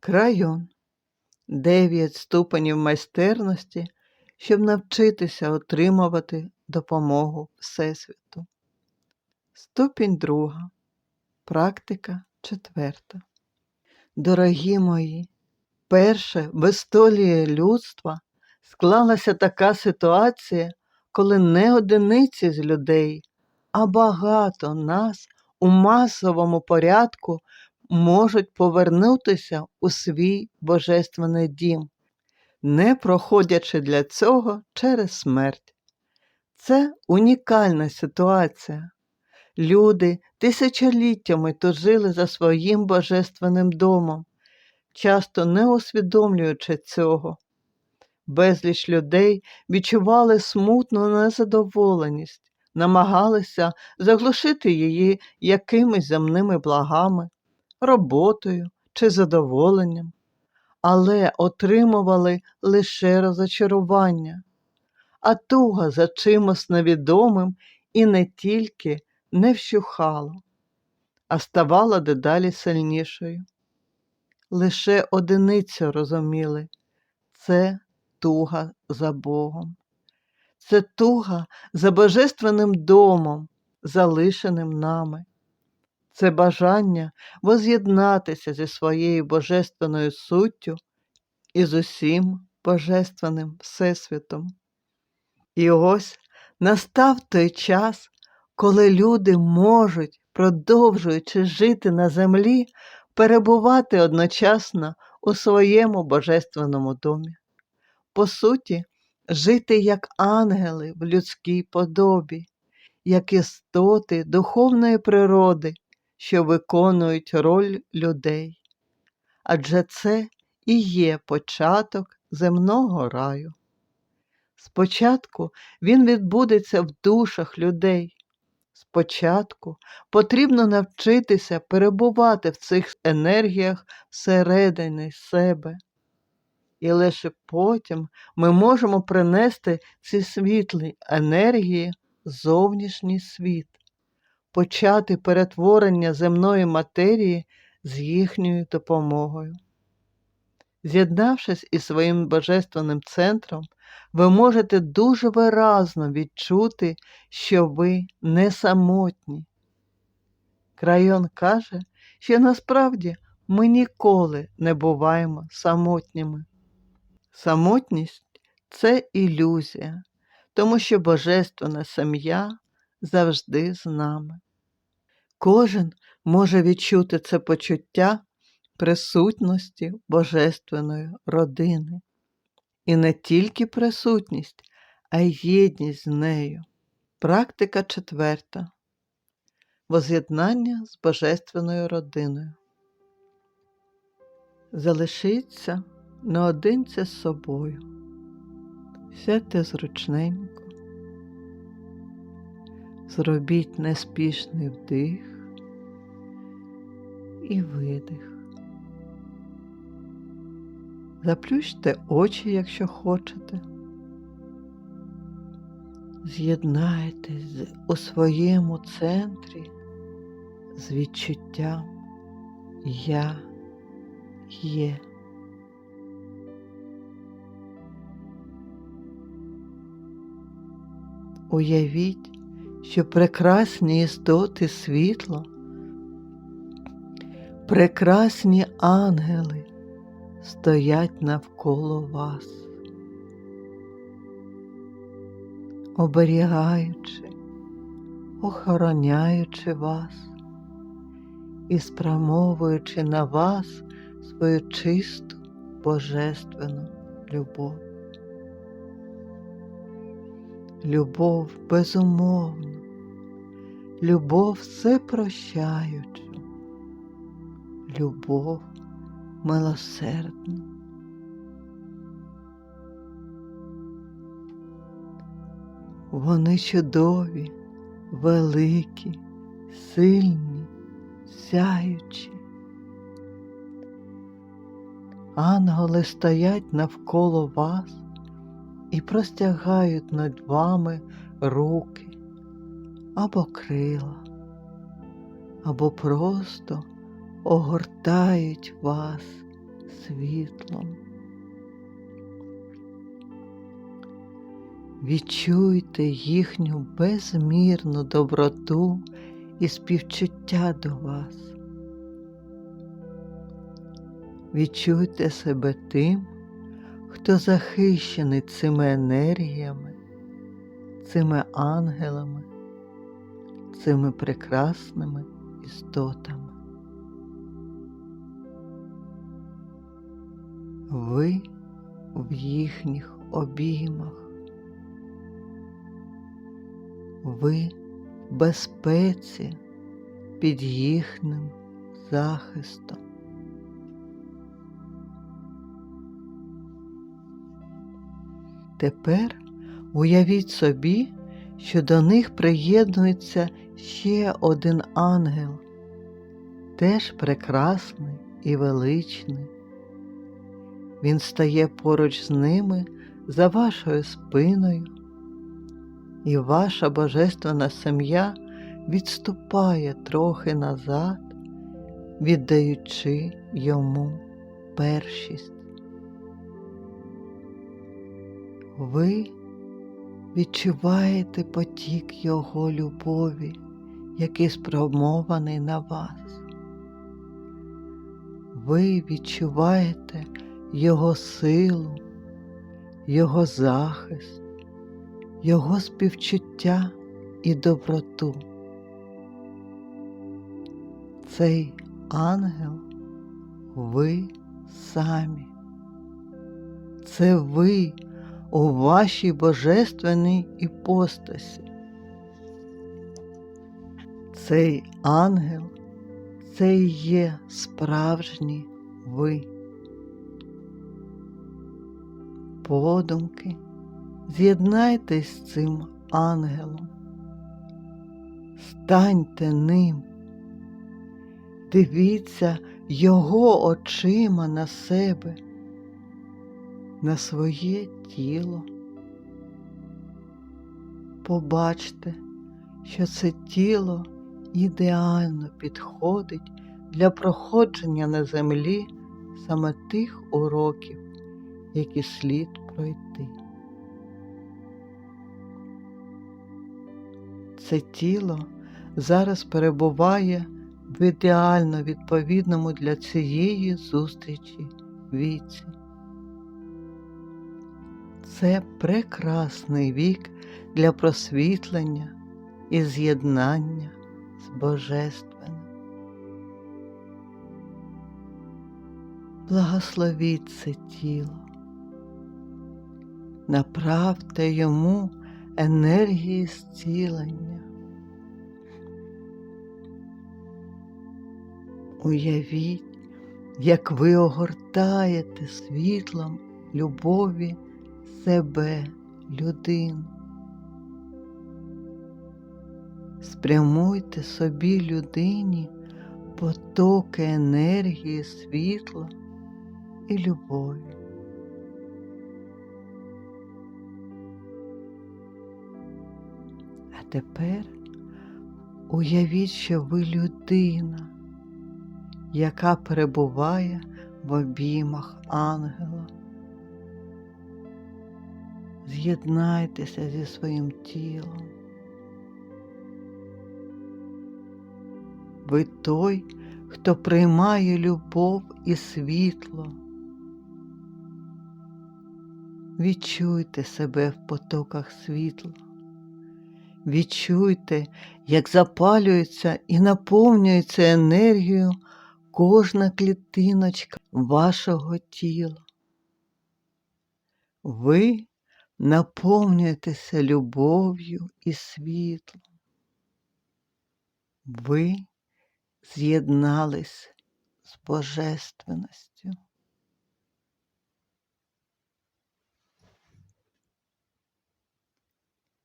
Крайон. Дев'ять ступенів майстерності, щоб навчитися отримувати допомогу Всесвіту. Ступінь друга. Практика четверта. Дорогі мої, перше в історії людства склалася така ситуація, коли не одиниці з людей, а багато нас у масовому порядку можуть повернутися у свій божественний дім, не проходячи для цього через смерть. Це унікальна ситуація. Люди тисячоліттями тужили за своїм божественним домом, часто не усвідомлюючи цього. Безліч людей відчували смутну незадоволеність, намагалися заглушити її якимись земними благами, роботою чи задоволенням, але отримували лише розочарування, а туга за чимось невідомим і не тільки не вщухала, а ставала дедалі сильнішою. Лише одиниця розуміли це туга за Богом, це туга за божественним домом, залишеним нами. Це бажання воз'єднатися зі своєю божественною суттю і з усім божественним Всесвітом. І ось настав той час, коли люди можуть, продовжуючи жити на землі, перебувати одночасно у своєму божественному домі. По суті, жити як ангели в людській подобі, як істоти духовної природи, що виконують роль людей. Адже це і є початок земного раю. Спочатку він відбудеться в душах людей. Спочатку потрібно навчитися перебувати в цих енергіях всередині себе. І лише потім ми можемо принести ці світлі енергії зовнішній світ, почати перетворення земної матерії з їхньою допомогою. З'єднавшись із своїм божественним центром, ви можете дуже виразно відчути, що ви не самотні. Крайон каже, що насправді ми ніколи не буваємо самотніми. Самотність це ілюзія, тому що божественна сім'я завжди з нами. Кожен може відчути це почуття присутності божественної родини. І не тільки присутність, а й єдність з нею. Практика четверта. Воз'єднання з божественною родиною. Залишіться наодинці з собою. Сядьте зручненько. Зробіть неспішний вдих і видих. Заплющте очі, якщо хочете. З'єднайтесь у своєму центрі з відчуттям Я є. Уявіть, що прекрасні істоти світла, прекрасні ангели стоять навколо вас, оберігаючи, охороняючи вас і спрямовуючи на вас свою чисту божественну любов. Любов безумовну, любов всепрощаючу, любов милосердну. Вони чудові, великі, сильні, сяючі. Ангели стоять навколо вас і простягають над вами руки або крила, або просто огортають вас світлом. Відчуйте їхню безмірну доброту і співчуття до вас. Відчуйте себе тим, хто захищений цими енергіями, цими ангелами, цими прекрасними істотами. Ви в їхніх обіймах. Ви в безпеці під їхнім захистом. Тепер уявіть собі, що до них приєднується ще один ангел, теж прекрасний і величний. Він стає поруч з ними за вашою спиною, і ваша божественна сім'я відступає трохи назад, віддаючи йому першість. Ви відчуваєте потік Його любові, який спрямований на вас. Ви відчуваєте Його силу, Його захист, Його співчуття і доброту. Цей ангел ви самі. Це ви у вашій божественній іпостасі. Цей ангел це і є справжній ви. Подумки, з'єднайтесь з цим ангелом, станьте ним, дивіться його очима на себе на своє тіло. Побачте, що це тіло ідеально підходить для проходження на землі саме тих уроків, які слід пройти. Це тіло зараз перебуває в ідеально відповідному для цієї зустрічі віці. Це прекрасний вік для просвітлення і з'єднання з Божественним. Благословіть це тіло, направте йому енергії зцілення. Уявіть, як ви огортаєте світлом любові себе, людину. Спрямуйте собі людині потоки енергії, світла і любові. А тепер уявіть, що ви людина, яка перебуває в обіймах ангела. З'єднайтеся зі своїм тілом. Ви той, хто приймає любов і світло. Відчуйте себе в потоках світла. Відчуйте, як запалюється і наповнюється енергією кожна клітиночка вашого тіла. Ви наповнюєтеся любов'ю і світлом. Ви з'єднались з божественністю.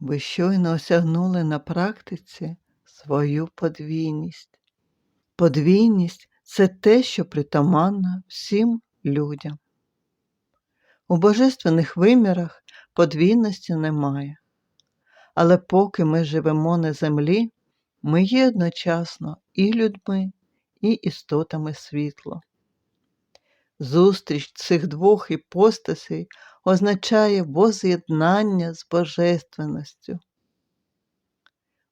Ви щойно осягнули на практиці свою подвійність. Подвійність це те, що притаманно всім людям. У божественних вимірах подвійності немає. Але поки ми живемо на землі, ми є одночасно і людьми, і істотами світла. Зустріч цих двох іпостасей означає воз'єднання з божественністю.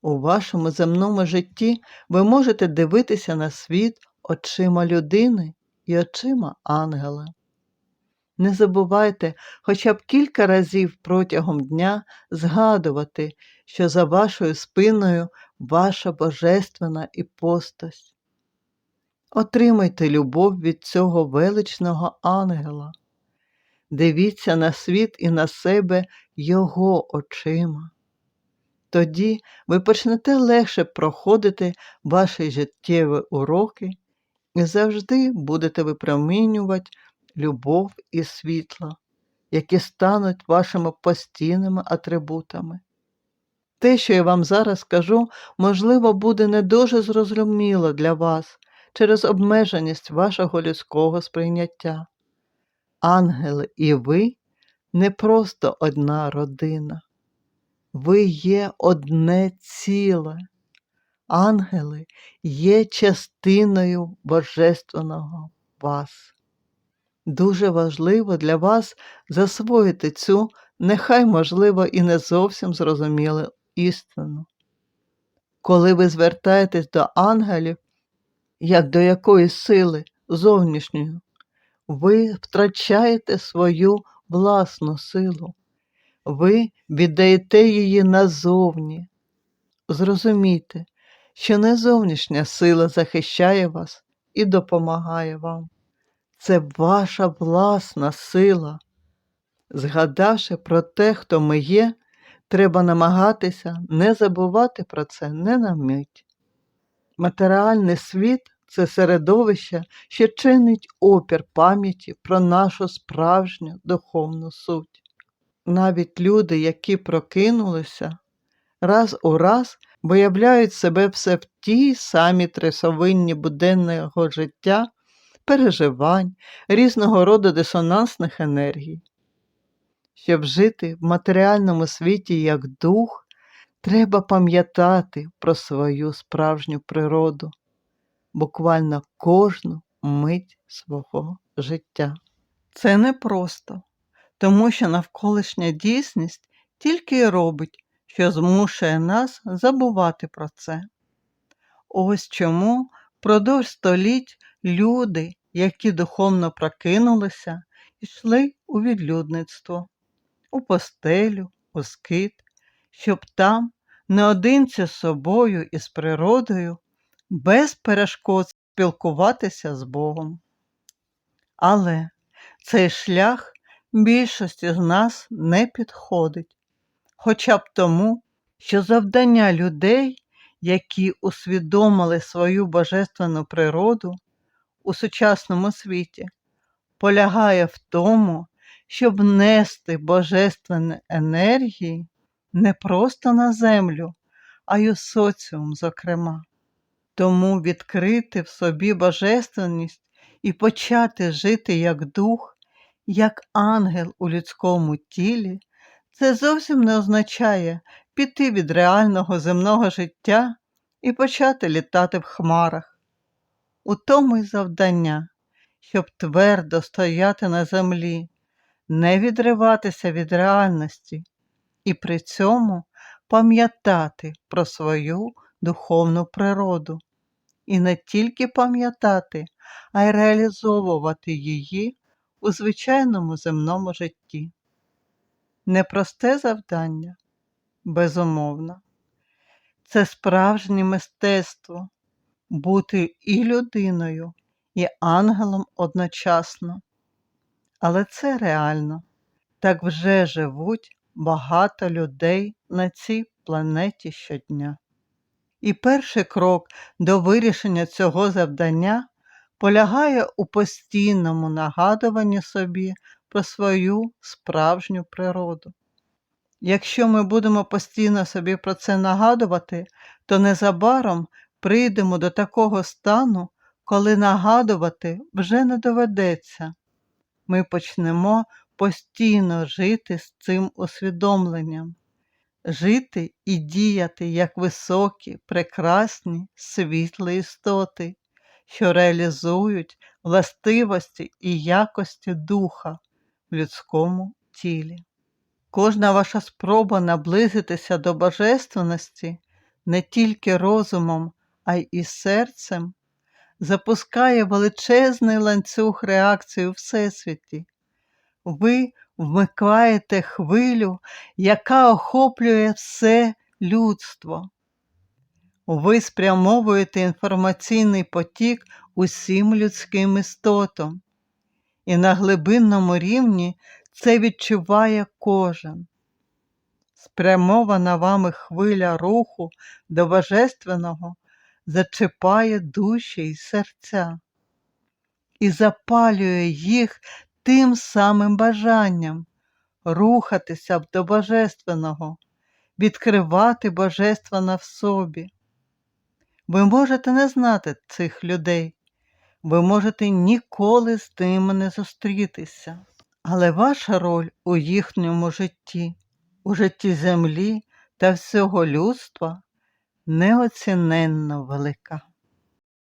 У вашому земному житті ви можете дивитися на світ очима людини і очима ангела. Не забувайте хоча б кілька разів протягом дня згадувати, що за вашою спиною ваша божественна іпостась. Отримайте любов від цього величного ангела. Дивіться на світ і на себе Його очима. Тоді ви почнете легше проходити ваші життєві уроки і завжди будете випромінювати любов і світло, які стануть вашими постійними атрибутами. Те, що я вам зараз скажу, можливо, буде не дуже зрозуміло для вас через обмеженість вашого людського сприйняття. Ангели і ви не просто одна родина. Ви є одне ціле. Ангели є частиною Божественного вас. Дуже важливо для вас засвоїти цю, нехай, можливо, і не зовсім зрозумілу істину. Коли ви звертаєтесь до ангелів, як до якоїсь сили зовнішньої, ви втрачаєте свою власну силу, ви віддаєте її назовні. Зрозумійте, що не зовнішня сила захищає вас і допомагає вам. Це ваша власна сила. Згадавши про те, хто ми є, треба намагатися не забувати про це не на мить. Матеріальний світ це середовище, що чинить опір пам'яті про нашу справжню духовну суть. Навіть люди, які прокинулися, раз у раз виявляють себе все в тій самій трясовинні буденного життя, переживань, різного роду дисонансних енергій. Щоб жити в матеріальному світі як дух, треба пам'ятати про свою справжню природу, буквально кожну мить свого життя. Це непросто, тому що навколишня дійсність тільки й робить, що змушує нас забувати про це. Ось чому впродовж століть люди, які духовно прокинулися, йшли у відлюдництво, у постелю, у скит, щоб там, наодинці з собою і з природою, без перешкод спілкуватися з Богом. Але цей шлях більшості з нас не підходить, хоча б тому, що завдання людей, які усвідомили свою божественну природу у сучасному світі, полягає в тому, щоб нести божественні енергії не просто на землю, а й у соціум, зокрема. Тому відкрити в собі божественність і почати жити як дух, як ангел у людському тілі, це зовсім не означає піти від реального земного життя і почати літати в хмарах. У тому й завдання, щоб твердо стояти на землі, не відриватися від реальності і при цьому пам'ятати про свою духовну природу. І не тільки пам'ятати, а й реалізовувати її у звичайному земному житті. Непросте завдання, безумовно, це справжнє мистецтво бути і людиною, і ангелом одночасно. Але це реально. Так вже живуть багато людей на цій планеті щодня. І перший крок до вирішення цього завдання полягає у постійному нагадуванні собі про свою справжню природу. Якщо ми будемо постійно собі про це нагадувати, то незабаром прийдемо до такого стану, коли нагадувати вже не доведеться. Ми почнемо постійно жити з цим усвідомленням, жити і діяти як високі, прекрасні, світлі істоти, що реалізують властивості і якості духа в людському тілі. Кожна ваша спроба наблизитися до божественності не тільки розумом, а й і серцем запускає величезний ланцюг реакції у Всесвіті. Ви вмикаєте хвилю, яка охоплює все людство. Ви спрямовуєте інформаційний потік усім людським істотам, і на глибинному рівні це відчуває кожен. Спрямована вами хвиля руху до Божественного зачіпає душі й серця і запалює їх тим самим бажанням рухатися до Божественного, відкривати Божественне в собі. Ви можете не знати цих людей, ви можете ніколи з ними не зустрітися, але ваша роль у їхньому житті, у житті землі та всього людства неоціненно велика.